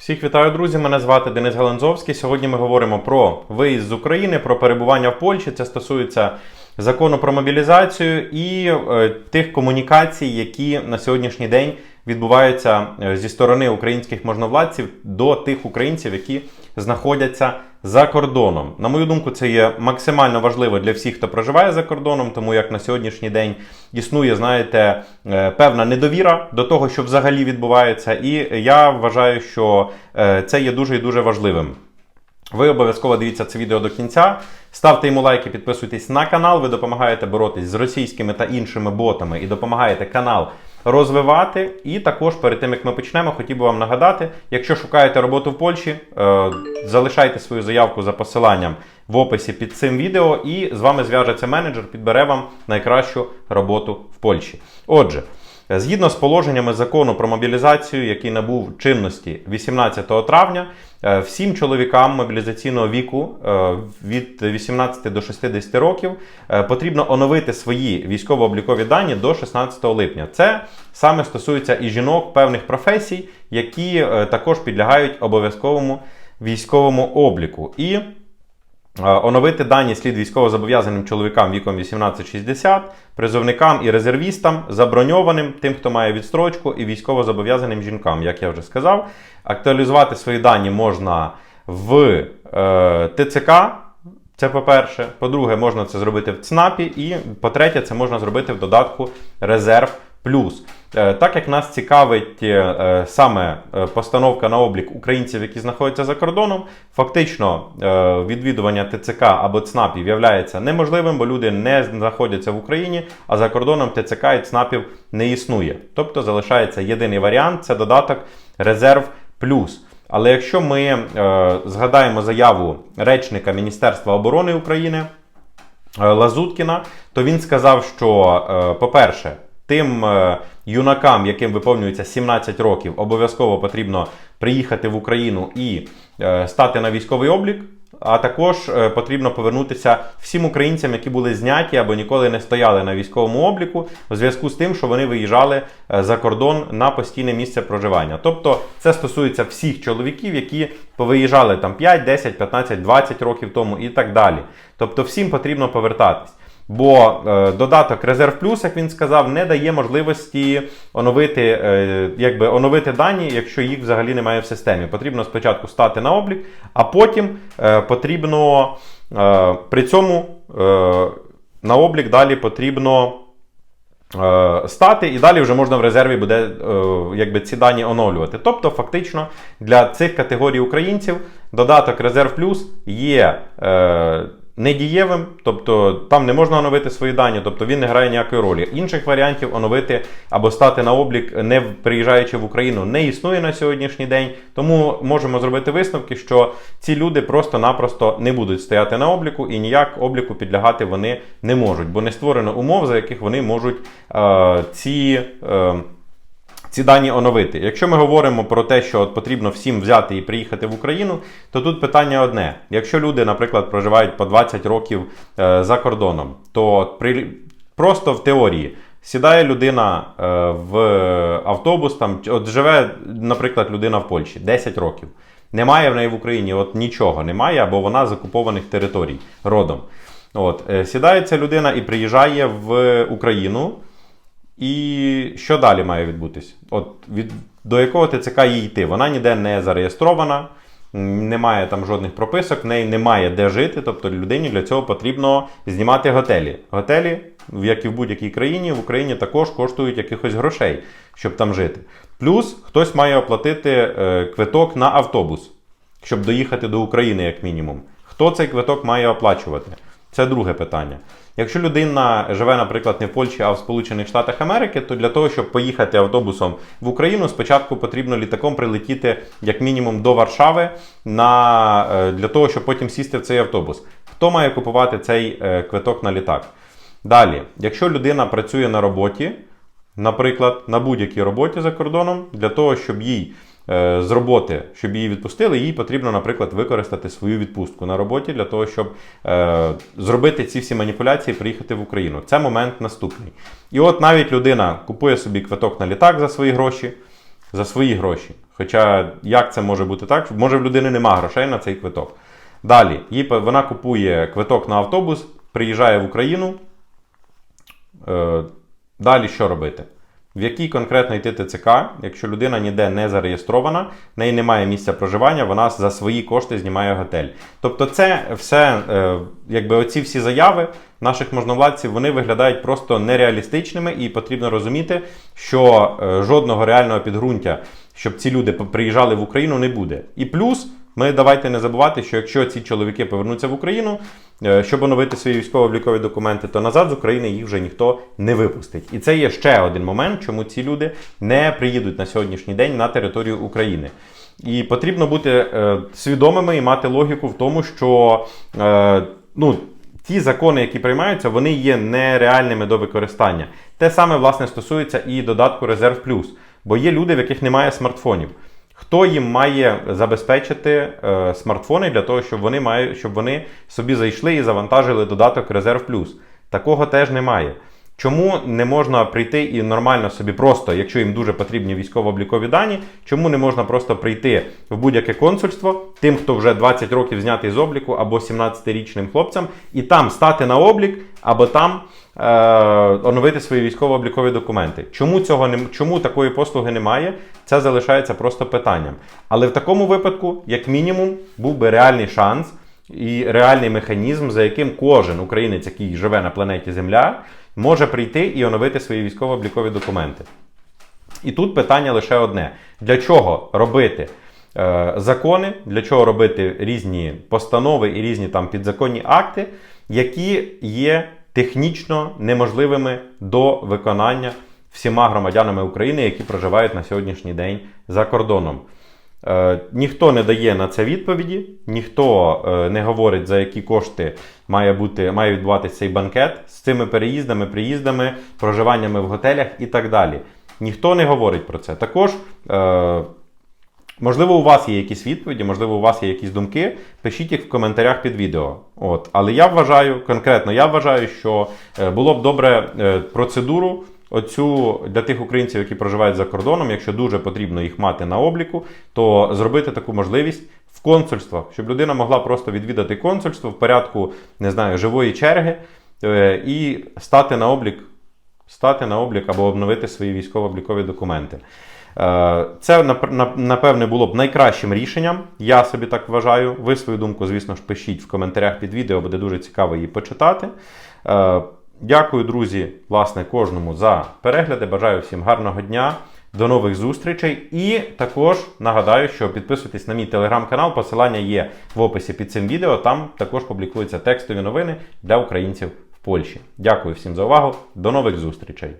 Всіх вітаю, друзі! Мене звати Денис Галанзовський. Сьогодні ми говоримо про виїзд з України, про перебування в Польщі. Це стосується закону про мобілізацію і е, тих комунікацій, які на сьогоднішній день відбуваються е, зі сторони українських можновладців до тих українців, які знаходяться за кордоном. На мою думку, це є максимально важливо для всіх, хто проживає за кордоном, тому як на сьогоднішній день існує, знаєте, е, певна недовіра до того, що взагалі відбувається, і я вважаю, що е, це є дуже і дуже важливим. Ви обов'язково дивіться це відео до кінця. Ставте йому лайки, підписуйтесь на канал. Ви допомагаєте боротись з російськими та іншими ботами і допомагаєте канал розвивати. І також перед тим як ми почнемо, хотів би вам нагадати, якщо шукаєте роботу в Польщі, е, залишайте свою заявку за посиланням в описі під цим відео, і з вами зв'яжеться менеджер, підбере вам найкращу роботу в Польщі. Отже. Згідно з положеннями закону про мобілізацію, який набув чинності 18 травня, е, всім чоловікам мобілізаційного віку е, від 18 до 60 років е, потрібно оновити свої військово-облікові дані до 16 липня. Це саме стосується і жінок певних професій, які е, також підлягають обов'язковому військовому обліку. І Е, Оновити дані слід військовозобов'язаним чоловікам віком 18-60, призовникам і резервістам, заброньованим, тим, хто має відстрочку, і військовозобов'язаним жінкам, як я вже сказав. Актуалізувати свої дані можна в е, ТЦК. Це по-перше. По-друге, можна це зробити в ЦНАПі. І по-третє, це можна зробити в додатку Резерв Плюс. Е, Так як нас цікавить е, е, саме постановка на облік українців, які знаходяться за кордоном, фактично відвідування ТЦК або ЦНАПів є неможливим, бо люди не знаходяться в Україні, а за кордоном ТЦК і ЦНАПів не існує. Тобто залишається єдиний варіант це додаток Резерв Плюс. Але якщо ми згадаємо заяву речника Міністерства оборони України Лазуткіна, то він сказав, що, по-перше, тим е, юнакам, яким виповнюється 17 років, обов'язково потрібно приїхати в Україну і е, стати на військовий облік. А також е, потрібно повернутися всім українцям, які були зняті або ніколи не стояли на військовому обліку, у зв'язку з тим, що вони виїжджали за кордон на постійне місце проживання. Тобто це стосується всіх чоловіків, які повиїжджали там 5, 10, 15, 20 років тому і так далі. Тобто всім потрібно повертатись. Бо е, додаток Резерв Плюс, як він сказав, не дає можливості оновити, е, якби оновити дані, якщо їх взагалі немає в системі. Потрібно спочатку стати на облік, а потім е, потрібно при цьому на облік далі потрібно. Стати і далі вже можна в резерві буде якби ці дані оновлювати. Тобто, фактично для цих категорій українців додаток Резерв Плюс є недієвим, тобто там не можна оновити свої дані, тобто він не грає ніякої ролі. Інших варіантів оновити або стати на облік, не приїжджаючи в Україну, не існує на сьогоднішній день. Тому можемо зробити висновки, що ці люди просто-напросто не будуть стояти на обліку і ніяк обліку підлягати вони не можуть, бо не створено умов, за яких вони можуть е, ці. Е, ці дані оновити. Якщо ми говоримо про те, що от потрібно всім взяти і приїхати в Україну, то тут питання одне: якщо люди, наприклад, проживають по 20 років е, за кордоном, то при, просто в теорії. Сідає людина е, в автобус, там от живе, наприклад, людина в Польщі 10 років. Немає в неї в Україні от нічого немає, або вона з окупованих територій родом. От, е, сідає ця людина і приїжджає в Україну. І що далі має відбутись? От від до якого ТЦК їй йти? Вона ніде не зареєстрована, немає там жодних прописок, в неї немає де жити. Тобто людині для цього потрібно знімати готелі. Готелі, як і в будь-якій країні, в Україні також коштують якихось грошей, щоб там жити. Плюс хтось має оплатити е, квиток на автобус, щоб доїхати до України, як мінімум. Хто цей квиток має оплачувати? Це друге питання. Якщо людина живе, наприклад, не в Польщі, а в Сполучених Штатах Америки, то для того, щоб поїхати автобусом в Україну, спочатку потрібно літаком прилетіти як мінімум до Варшави на, е, для того, щоб потім сісти в цей автобус. Хто має купувати цей е, квиток на літак? Далі, якщо людина працює на роботі, наприклад, на будь-якій роботі за кордоном, для того, щоб їй з роботи, щоб її відпустили, їй потрібно, наприклад, використати свою відпустку на роботі для того, щоб е, зробити ці всі маніпуляції, приїхати в Україну. Це момент наступний. І от навіть людина купує собі квиток на літак за свої гроші, за свої гроші. Хоча як це може бути так? Може в людини нема грошей на цей квиток. Далі, їй вона купує квиток на автобус, приїжджає в Україну. Е, далі що робити? В який конкретно йти ТЦК, якщо людина ніде не зареєстрована, в неї немає місця проживання, вона за свої кошти знімає готель. Тобто, це все, е, якби оці всі заяви наших можновладців, вони виглядають просто нереалістичними, і потрібно розуміти, що е, жодного реального підґрунтя, щоб ці люди приїжджали в Україну, не буде. І плюс. Ми давайте не забувати, що якщо ці чоловіки повернуться в Україну, щоб оновити свої військово-облікові документи, то назад з України їх вже ніхто не випустить. І це є ще один момент, чому ці люди не приїдуть на сьогоднішній день на територію України. І потрібно бути е, свідомими і мати логіку в тому, що е, ну, ті закони, які приймаються, вони є нереальними до використання. Те саме власне стосується і додатку Резерв Плюс, бо є люди, в яких немає смартфонів. Хто їм має забезпечити е, смартфони для того, щоб вони мають, щоб вони собі зайшли і завантажили додаток Резерв Плюс? Такого теж немає. Чому не можна прийти і нормально собі просто, якщо їм дуже потрібні військово-облікові дані, чому не можна просто прийти в будь-яке консульство, тим, хто вже 20 років знятий з обліку, або 17-річним хлопцям, і там стати на облік, або там е, оновити свої військово-облікові документи? Чому цього не чому такої послуги немає? Це залишається просто питанням. Але в такому випадку, як мінімум, був би реальний шанс і реальний механізм, за яким кожен українець, який живе на планеті Земля, може прийти і оновити свої військово-облікові документи. І тут питання лише одне: для чого робити е, закони, для чого робити різні постанови і різні там підзаконні акти, які є технічно неможливими до виконання всіма громадянами України, які проживають на сьогоднішній день за кордоном. Е, ніхто не дає на це відповіді, ніхто е, не говорить, за які кошти має бути, має відбуватися цей банкет з цими переїздами, приїздами, проживаннями в готелях і так далі. Ніхто не говорить про це. Також, е, можливо, у вас є якісь відповіді, можливо, у вас є якісь думки. Пишіть їх в коментарях під відео. От. Але я вважаю, конкретно я вважаю, що е, було б добре е, процедуру. Оцю для тих українців, які проживають за кордоном, якщо дуже потрібно їх мати на обліку, то зробити таку можливість в консульствах, щоб людина могла просто відвідати консульство в порядку, не знаю, живої черги е, і стати на облік, стати на облік або обновити свої військово-облікові документи. Е, Це нап- нап- напевне було б найкращим рішенням. Я собі так вважаю. Ви свою думку, звісно ж, пишіть в коментарях під відео, буде дуже цікаво її почитати. Е, Дякую, друзі, власне, кожному за перегляди. Бажаю всім гарного дня. До нових зустрічей. І також нагадаю, що підписуйтесь на мій телеграм-канал. Посилання є в описі під цим відео. Там також публікуються текстові новини для українців в Польщі. Дякую всім за увагу. До нових зустрічей.